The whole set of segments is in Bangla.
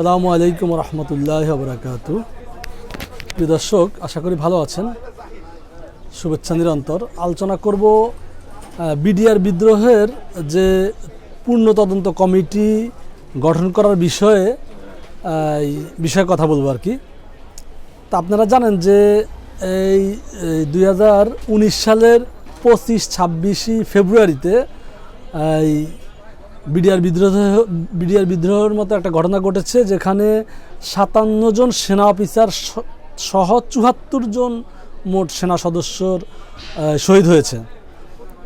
সালামু আলাইকুম রহমতুল্লাহ বরাকাত প্রিয় দর্শক, আশা করি ভালো আছেন। শুভেচ্ছা নিরন্তর। আলোচনা করব বিডিআর বিদ্রোহের যে পূর্ণ তদন্ত কমিটি গঠন করার বিষয়ে বিষয়ে কথা বলব আর কি। তা আপনারা জানেন যে এই দুই হাজার উনিশ সালের পঁচিশ ছাব্বিশে ফেব্রুয়ারিতে বিডিআর বিদ্রোহ, বিডিআর বিদ্রোহের মতো একটা ঘটনা ঘটেছে যেখানে সাতান্ন জন সেনা অফিসার সহ চুয়াত্তর জন মোট সেনা সদস্যর শহীদ হয়েছে।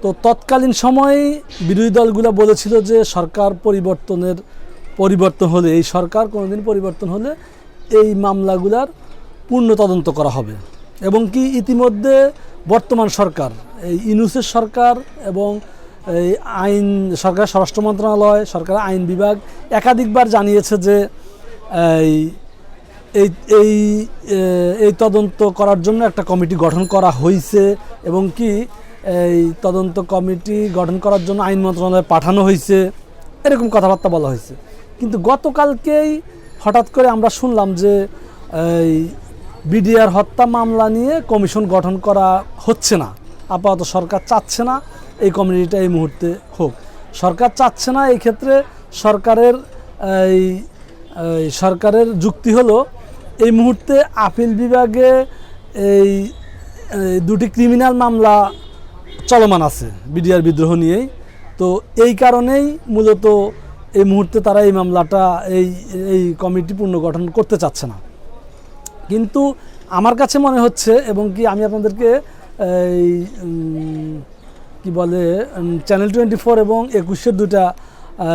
তো তৎকালীন সময়ে বিরোধী দলগুলো বলেছিল যে সরকার পরিবর্তনের পরিবর্তন হলে, এই সরকার কোনোদিন পরিবর্তন হলে এই মামলাগুলার পূর্ণ তদন্ত করা হবে। এবং কি ইতিমধ্যে বর্তমান সরকার, এই ইনুসের সরকার এবং এই আইন সরকার স্বরাষ্ট্র মন্ত্রণালয় সরকার আইন বিভাগ একাধিকবার জানিয়েছে যে এই এই এই এই তদন্ত করার জন্য একটা কমিটি গঠন করা হয়েছে এবং কি এই তদন্ত কমিটি গঠন করার জন্য আইন মন্ত্রণালয়ে পাঠানো হয়েছে এরকম কথাবার্তা বলা হয়েছে কিন্তু গতকালকেই হঠাৎ করে আমরা শুনলাম যে এই বিডিআর হত্যা মামলা নিয়ে কমিশন গঠন করা হচ্ছে না। আপাতত সরকার চাচ্ছে না এই কমিটিটা এই মুহূর্তে হোক। সরকার চাচ্ছে না এই ক্ষেত্রে সরকারের, এই সরকারের যুক্তি হলো, এই মুহূর্তে আপিল বিভাগে এই দুটি ক্রিমিনাল মামলা চলমান আছে বিডিআর বিদ্রোহ নিয়েই। তো এই কারণেই মূলত এই মুহূর্তে তারা এই মামলাটা, এই এই কমিটি পুনর্গঠন করতে চাচ্ছে না। কিন্তু আমার কাছে মনে হচ্ছে এবং কি আমি আপনাদেরকে এই কি বলে চ্যানেল টোয়েন্টি ফোর এবং একুশের দুটা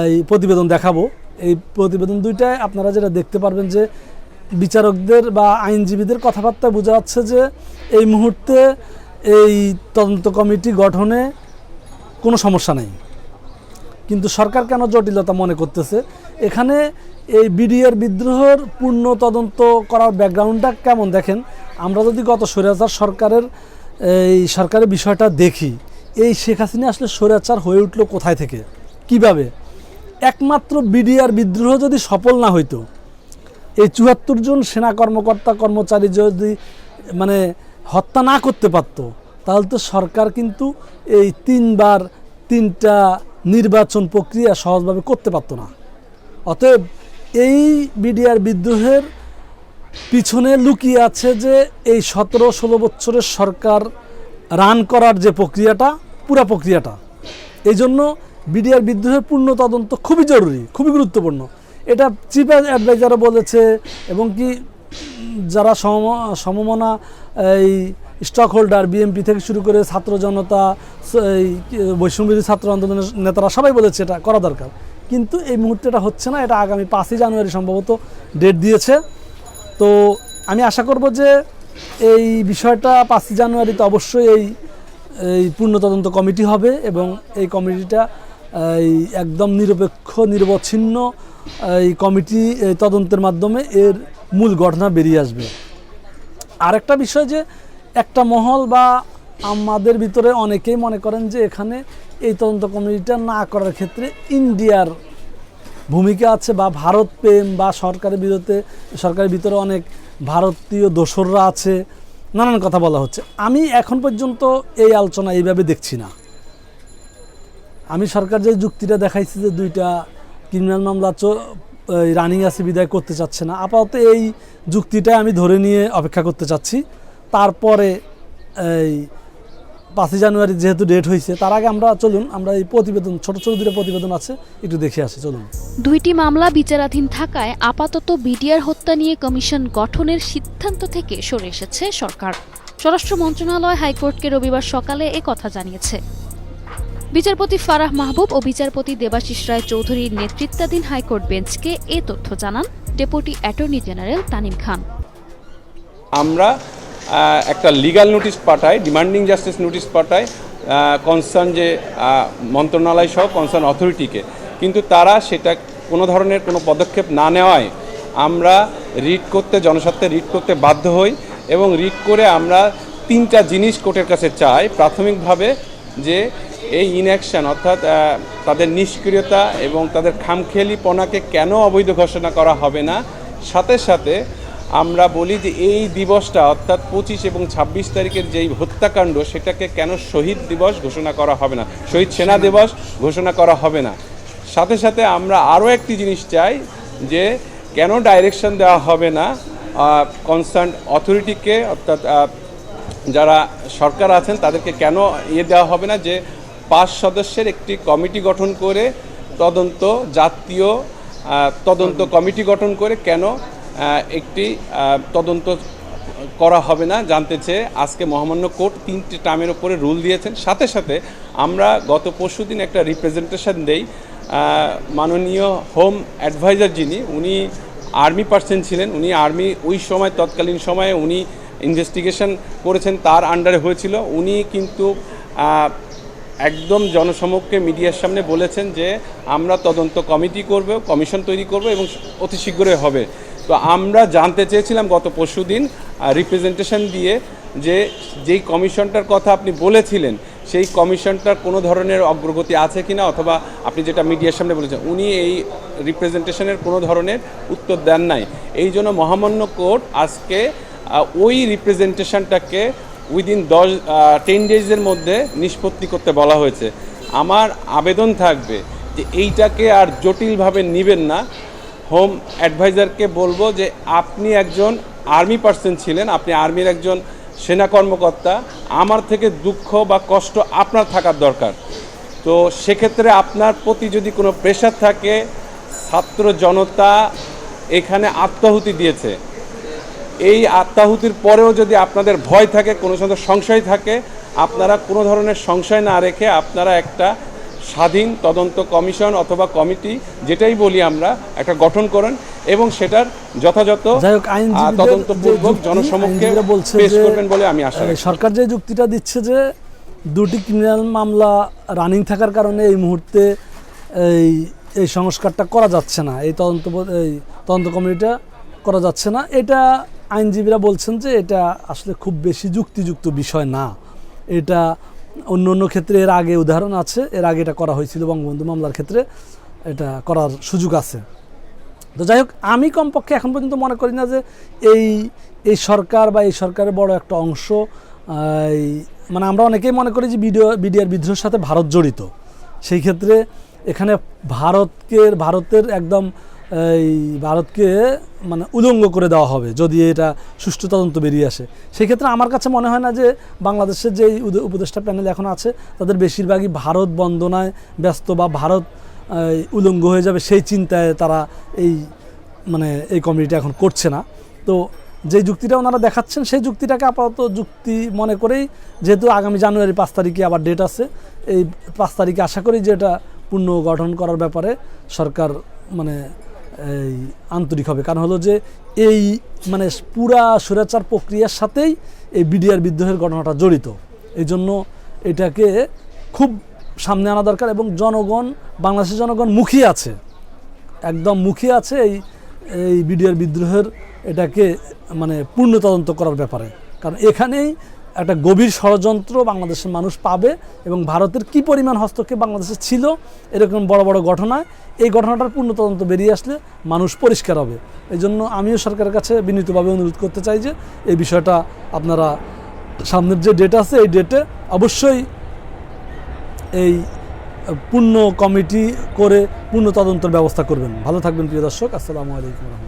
এই, প্রতিবেদন দেখাবো। এই প্রতিবেদন দুইটায় আপনারা যেটা দেখতে পারবেন যে বিচারকদের বা আইনজীবীদের কথাবার্তা বোঝা যাচ্ছে যে এই মুহূর্তে এই তদন্ত কমিটি গঠনে কোনো সমস্যা নেই। কিন্তু সরকার কেন জটিলতা মনে করতেছে? এখানে এই বিডিআর বিদ্রোহের পূর্ণ তদন্ত করার ব্যাকগ্রাউন্ডটা কেমন দেখেন? আমরা যদি গত স্বৈরাচার সরকারের এই সরকারের বিষয়টা দেখি। এই শেখ হাসিনা আসলে স্বৈরাচার হয়ে উঠল কোথায় থেকে? কীভাবে? একমাত্র বিডিআর বিদ্রোহ যদি সফল না হইতো, এই চুয়াত্তর জন সেনা কর্মকর্তা কর্মচারী যদি মানে হত্যা না করতে পারতো, তাহলে তো সরকার কিন্তু এই তিনবার তিনটা নির্বাচন প্রক্রিয়া সহজভাবে করতে পারতো না। অতএব এই বিডিআর বিদ্রোহের পিছনে লুকিয়ে আছে যে এই সতেরো ষোলো বছরের সরকার রান করার যে প্রক্রিয়াটা, পুরা প্রক্রিয়াটা। এই জন্য বিডিআর বিদ্রোহের পূর্ণ তদন্ত খুবই জরুরি, খুবই গুরুত্বপূর্ণ। এটা চিফ অ্যাডভাইজারও বলেছে এবং কি যারা সম, সমমনা এই স্টক হোল্ডার বিএমপি থেকে শুরু করে ছাত্র জনতা এই বৈষম্যবিরোধী ছাত্র আন্দোলনের নেতারা সবাই বলেছে এটা করা দরকার। কিন্তু এই মুহূর্তে এটা হচ্ছে না, এটা আগামী পাঁচই জানুয়ারি সম্ভবত ডেট দিয়েছে। তো আমি আশা করব যে এই বিষয়টা পাঁচই জানুয়ারিতে অবশ্যই এই এই পূর্ণ তদন্ত কমিটি হবে এবং এই কমিটিটা, এই একদম নিরপেক্ষ, নিরবচ্ছিন্ন, এই কমিটি তদন্তের মাধ্যমে এর মূল ঘটনা বেরিয়ে আসবে। আরেকটা বিষয় যে একটা মহল বা আমাদের ভিতরে অনেকেই মনে করেন যে এখানে এই তদন্ত কমিটিটা না করার ক্ষেত্রে ইন্ডিয়ার ভূমিকা আছে বা ভারত প্রেম বা সরকারের বিরুদ্ধে, সরকারের ভিতরে অনেক ভারতীয় দোসররা আছে, নানান কথা বলা হচ্ছে। আমি এখন পর্যন্ত এই আলোচনা এইভাবে দেখছি না। আমি সরকার যে যুক্তিটা দেখাইছি যে দুইটা ক্রিমিনাল মামলা রানিং আছে, বিদায় করতে চাচ্ছে না, আপাতত এই যুক্তিটাই আমি ধরে নিয়ে অপেক্ষা করতে চাচ্ছি। তারপরে এই পাঁচই জানুয়ারি যেহেতু ডেট হয়েছে তার আগে আমরা চলুন আমরা এই প্রতিবেদন ছোট ছোট দুটো প্রতিবেদন আছে একটু দেখে আসি চলুন। দুইটি মামলা বিচারাধীন থাকায় আপাতত বিডিআর হত্যা নিয়ে কমিশন গঠনের সিদ্ধান্ত থেকে সরে এসেছে সরকার। স্বরাষ্ট্র মন্ত্রণালয় হাইকোর্টকে রবিবার সকালে এ কথা জানিয়েছে। বিচারপতি ফারাহ মাহবুব ও বিচারপতি দেবাশিস রায় চৌধুরীর নেতৃত্বাধীন হাইকোর্ট বেঞ্চকে এ তথ্য জানান deputy attorney general Tanim Khan. আমরা একটা লিগ্যাল নোটিশ পাঠায় ডিমান্ডিং জাস্টিস নোটিশ পাঠায় কনসার্ন যে মন্ত্রণালয় সহ কনসার্ন অথরিটিকে কিন্তু তারা সেটা কোনো ধরনের কোনো পদক্ষেপ না নেওয়ায় আমরা রিট করতে, জনস্বার্থে রিট করতে বাধ্য হই এবং রিট করে আমরা তিনটা জিনিস কোর্টের কাছে চাই। প্রাথমিকভাবে যে এই ইনঅ্যাকশন অর্থাৎ তাদের নিষ্ক্রিয়তা এবং তাদের খামখেয়ালিপনাকে কেন অবৈধ ঘোষণা করা হবে না, সাথে সাথে আমরা বলি যে এই দিবসটা অর্থাৎ পঁচিশ এবং ছাব্বিশ তারিখের যেই হত্যাকাণ্ড, সেটাকে কেন শহীদ দিবস ঘোষণা করা হবে না? শহীদ সেনা দিবস ঘোষণা করা হবে না। সাথে সাথে আমরা আরও একটি জিনিস চাই যে কেন ডাইরেকশন দেওয়া হবে না? কনসার্ন অথরিটিকে অর্থাৎ যারা সরকার আছেন, তাদেরকে কেন ইয়ে দেওয়া হবে না? যে পাঁচ সদস্যের একটি কমিটি গঠন করে তদন্ত জাতীয় তদন্ত কমিটি গঠন করে কেন একটি তদন্ত করা হবে না, জানতে চেয়ে আজকে মহামান্য কোর্ট তিনটি টার্মের ওপরে রুল দিয়েছেন। সাথে সাথে আমরা গত পরশুদিন একটা রিপ্রেজেন্টেশন দেই মাননীয় হোম অ্যাডভাইজার যিনি, উনি আর্মি পার্সন ছিলেন, উনি আর্মি ওই সময়, তৎকালীন সময়ে উনি ইনভেস্টিগেশন করেছেন, তার আন্ডারে হয়েছিল। উনি কিন্তু একদম জনসমক্ষে মিডিয়ার সামনে বলেছেন যে আমরা তদন্ত কমিটি করব, কমিশন তৈরি করব এবং অতি শীঘ্রই হবে। তো আমরা জানতে চেয়েছিলাম গত পরশু দিন রিপ্রেজেন্টেশন দিয়ে যে যেই কমিশনটার কথা আপনি বলেছিলেন, সেই কমিশনটার কোনো ধরনের অগ্রগতি আছে কি না অথবা আপনি যেটা মিডিয়ার সামনে বলেছেন, উনি এই রিপ্রেজেন্টেশনের কোনো ধরনের উত্তর দেন নাই। এই জন্য মহামান্য কোর্ট আজকে ওই রিপ্রেজেন্টেশনটাকে উইদিন দশ টেন ডেজের মধ্যে নিষ্পত্তি করতে বলা হয়েছে। আমার আবেদন থাকবে যে এইটাকে আর জটিলভাবে নেবেন না। হোম অ্যাডভাইজারকে বলব যে আপনি একজন আর্মি পার্সন ছিলেন, আপনি আর্মির একজন সেনা কর্মকর্তা। আমার থেকে দুঃখ বা কষ্ট আপনার থাকার দরকার। তো সেক্ষেত্রে আপনার প্রতি যদি কোনো প্রেশার থাকে, ছাত্র জনতা এখানে আত্মাহুতি দিয়েছে। এই আত্মাহুতির পরেও যদি আপনাদের ভয় থাকে, কোনো সংশয় থাকে, আপনারা কোনো ধরনের সংশয় না রেখে আপনারা একটা স্বাধীন তদন্ত কমিশন অথবা কমিটি যেটাই বলি আমরা একটা গঠন করেন এবং সেটার যথাযথ তদন্তপূর্বক জনসমক্ষে পেশ করবেন বলে আমি আশা সরকার যে যুক্তিটা দিচ্ছে যে দুটি ক্রিমিনাল মামলা রানিং থাকার কারণে এই মুহূর্তে এই এই সংস্কারটা করা যাচ্ছে না এই তদন্ত এই তদন্ত কমিটিটা করা যাচ্ছে না। এটা আইনজীবীরা বলছেন যে এটা আসলে খুব বেশি যুক্তিযুক্ত বিষয় না। এটা অন্য অন্য ক্ষেত্রে এর আগে উদাহরণ আছে, এর আগে এটা করা হয়েছিল বঙ্গবন্ধু মামলার ক্ষেত্রে, এটা করার সুযোগ আছে। তো যাই হোক, আমি কমপক্ষে এখন পর্যন্ত মনে করি না যে এই এই সরকার বা এই সরকারের বড় একটা অংশ মানে আমরা অনেকেই মনে করি যে বিডিও, বিডিআর বিদ্রোহের সাথে ভারত জড়িত। সেই ক্ষেত্রে এখানে ভারতকে, ভারতের একদম এই ভারতকে মানে উলঙ্গ করে দেওয়া হবে যদি এটা সুষ্ঠু তদন্ত বেরিয়ে আসে। সেক্ষেত্রে আমার কাছে মনে হয় না যে বাংলাদেশের যে উপদেষ্টা প্যানেল এখন আছে, তাদের বেশিরভাগই ভারত বন্দনায় ব্যস্ত বা ভারত উলঙ্গ হয়ে যাবে সেই চিন্তায় তারা এই মানে এই কমিটিটা এখন করছে না। তো যে যুক্তিটা ওনারা দেখাচ্ছেন, সেই যুক্তিটাকে আপাতত যুক্তি মনে করেই, যেহেতু আগামী জানুয়ারি পাঁচ তারিখে আবার ডেট আছে, এই পাঁচ তারিখে আশা করি যে এটা পূর্ণ গঠন করার ব্যাপারে সরকার মানে আন্তরিক হবে। কারণ হলো যে এই মানে পুরা সুরাচার প্রক্রিয়ার সাথেই এই বিডিআর বিদ্রোহের ঘটনাটা জড়িত। এই জন্য এটাকে খুব সামনে আনা দরকার এবং জনগণ, বাংলাদেশের জনগণ মুখিয়ে আছে। একদম মুখিয়ে আছে এই এই বিডিআর বিদ্রোহের এটাকে মানে পূর্ণ তদন্ত করার ব্যাপারে। কারণ এখানেই একটা গভীর ষড়যন্ত্র বাংলাদেশের মানুষ পাবে এবং ভারতের কি পরিমাণ হস্তক্ষেপ বাংলাদেশে ছিল, এরকম বড় বড় ঘটনায়, এই ঘটনাটার পূর্ণ তদন্ত বেরিয়ে আসলে মানুষ পরিষ্কার হবে। এই জন্য আমিও সরকারের কাছে বিনীতভাবে অনুরোধ করতে চাই যে এই বিষয়টা আপনারা সামনের যে ডেট আছে, এই ডেটে অবশ্যই এই পূর্ণ কমিটি করে পূর্ণ তদন্তের ব্যবস্থা করবেন। ভালো থাকবেন প্রিয় দর্শক, আসসালামু আলাইকুম রহমতুল্লাহ।